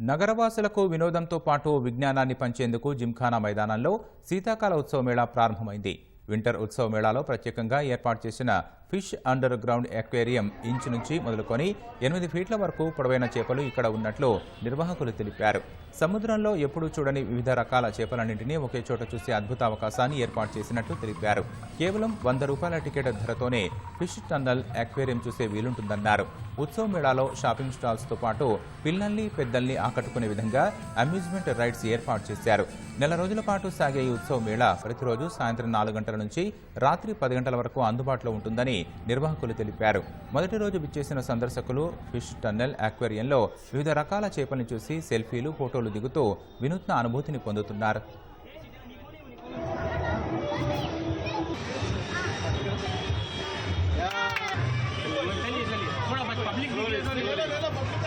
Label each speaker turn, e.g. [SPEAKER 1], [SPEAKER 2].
[SPEAKER 1] నగరవాసులకు వినోదంతో పాటు విజ్ఞానాన్ని పంచేందుకు జిమ్ఖానా మైదానంలో శీతాకాల ఉత్సవ మేళా ప్రారంభమైంది. వింటర్ ఉత్సవ మేళాలో ప్రత్యేకంగా ఏర్పాటు చేసిన fish underground aquarium inch నుంచి మొదలుకొని ఎనిమిది ఫీట్ల వరకు పొడవైన చేపలు ఇక్కడ ఉన్నట్లు నిర్వాహకులు తెలిపారు. సముద్రంలో ఎప్పుడూ చూడని వివిధ రకాల చేపలన్నింటినీ ఒకే చోట చూసే అద్భుత అవకాశాన్ని ఏర్పాటు చేసినట్టు తెలిపారు. కేవలం వంద రూపాయల టికెట్ ధరతోనే ఫిష్ టన్నల్ అక్వేరియం చూసే వీలుంటుందన్నారు. ఉత్సవ మేళాలో షాపింగ్ స్టాల్స్తో పాటు పిల్లల్ని పెద్దల్ని ఆకట్టుకునే విధంగా అమ్యూజ్మెంట్ రైడ్స్ ఏర్పాటు చేశారు. నెల రోజుల పాటు సాగే ఈ ఉత్సవ మేళా ప్రతిరోజు సాయంత్రం నాలుగు గంటల నుంచి రాత్రి పది గంటల వరకు అందుబాటులో ఉంటుందని నిర్వాహకులు తెలిపారు. మొదటి రోజు విచ్చేసిన సందర్శకులు ఫిష్ టన్నెల్ అక్వేరియంలో వివిధ రకాల చేపలను చూసి సెల్ఫీలు ఫోటోలు దిగుతూ వినూత్న అనుభూతిని పొందుతున్నారు. పబ్లిక్